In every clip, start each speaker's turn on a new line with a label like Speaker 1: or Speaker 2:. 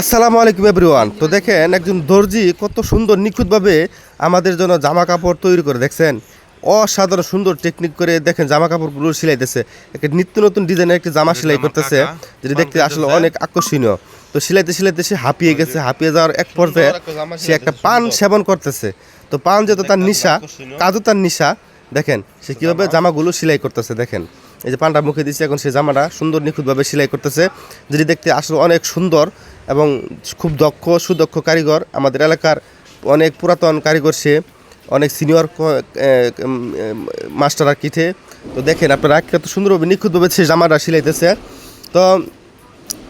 Speaker 1: আসসালামু আলাইকুম এভরিওয়ান। তো দেখেন একজন দর্জি কত সুন্দর নিখুঁতভাবে আমাদের জন্য জামা কাপড় তৈরি করে দেখছেন? অসাধারণ সুন্দর টেকনিক করে দেখেন জামা কাপড়গুলো সিলাইতেছে। একটা নিত্য নতুন ডিজাইনের একটি জামা সেলাই করতেছে যেটা দেখতে আসলে অনেক আকর্ষণীয়। তো সিলাইতে সিলাইতে সে হাঁপিয়ে গেছে হাঁপিয়ে যাওয়ার এক পর্যায়ে সে একটা পান সেবন করতেছে। তো পান যেহেতু তার নিশা কাজু তার নিশা দেখেন সে কীভাবে জামাগুলো সেলাই করতেছে দেখেন। এই যে পানটা মুখে দিচ্ছে এখন সে জামাটা সুন্দর নিখুঁতভাবে সেলাই করতেছে যেটি দেখতে আসলে অনেক সুন্দর। এবং খুব দক্ষ, সুদক্ষ কারিগর। আমাদের এলাকার অনেক পুরাতন কারিগর সে, অনেক সিনিয়র মাস্টার আর কিঠে তো দেখেন আপনারা, কত সুন্দরভাবে নিখুঁতভাবে সে জামাটা সিলাইতেছে। তো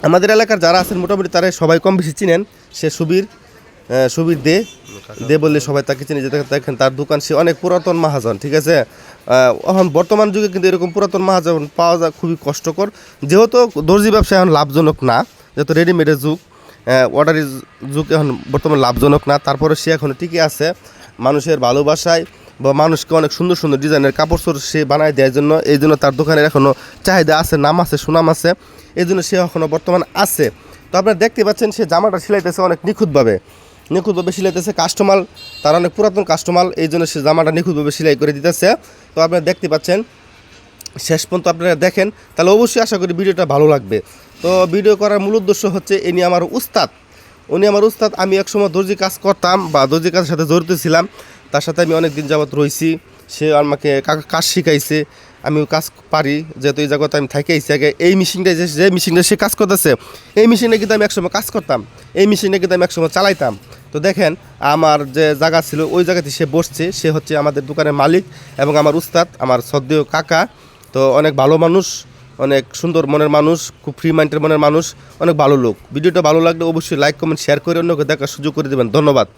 Speaker 1: আমাদের এলাকার যারা আছেন, মোটামুটি তারা সবাই কম বেশি চিনেন। সে সুবীর সুবীর দে দে বললে সবাই তাকে চিনে। যেতে দেখেন তার দোকান, সে অনেক পুরাতন মহাজন, ঠিক আছে? এখন বর্তমান যুগে কিন্তু এরকম পুরাতন মহাজন পাওয়া যায় খুবই কষ্টকর। যেহেতু দর্জি ব্যবসা এখন লাভজনক না যেহেতু রেডিমেডের যুগ অর্ডারের যুগ এখন বর্তমান লাভজনক না তারপরে সে এখন টিকে আছে মানুষের ভালোবাসায় বা মানুষকে অনেক সুন্দর সুন্দর ডিজাইনের কাপড় চোপড় সে বানায় দেওয়ার জন্য, এই জন্য তার দোকানের এখনও চাহিদা আছে, নাম আছে, সুনাম আছে, এই জন্য সে এখনও বর্তমান আছে। তো আপনারা দেখতে পাচ্ছেন, সে জামাটা সেলাইতেছে অনেক নিখুঁতভাবে। নিখুঁতভাবে সিলাইতেছে কাস্টমার, তার অনেক পুরাতন কাস্টমার, এই জন্য সে জামাটা নিখুঁতভাবে সেলাই করে দিতেছে। তো আপনারা দেখতে পাচ্ছেন শেষ পর্যন্ত আপনারা দেখেন, তাহলে অবশ্যই আশা করি ভিডিওটা ভালো লাগবে। তো ভিডিও করার মূল উদ্দেশ্য হচ্ছে ইনি আমার উস্তাদ উনি আমার উস্তাদ, আমি একসময় দর্জি কাজ করতাম বা দর্জি কাজের সাথে জড়িত ছিলাম। তার সাথে আমি অনেক দিন যাবত রয়েছি সে আমাকে কাজ শিখাইছে আমিও কাজ পারি, যেহেতু এই জায়গাতে আমি থাকি আইছি আগে এই মেশিনটা যে যে মেশিনটা সে কাজ করতেছে, এই মেশিনে কিন্তু আমি একসময় কাজ করতাম, এই মেশিনে কিন্তু আমি একসময় চালাইতাম। তো দেখেন, আমার যে জায়গা ছিল, ওই জায়গাতে সে বসছে, সে হচ্ছে আমাদের দোকানের মালিক এবং আমার উস্তাদ, আমার সদ্য কাকা। তো অনেক ভালো মানুষ, অনেক সুন্দর মনের মানুষ, খুব ফ্রি মাইন্ডের মনের মানুষ, অনেক ভালো লোক। ভিডিওটা ভালো লাগলে অবশ্যই লাইক কমেন্ট শেয়ার করে অন্যকে দেখার সুযোগ করে দেবেন। ধন্যবাদ।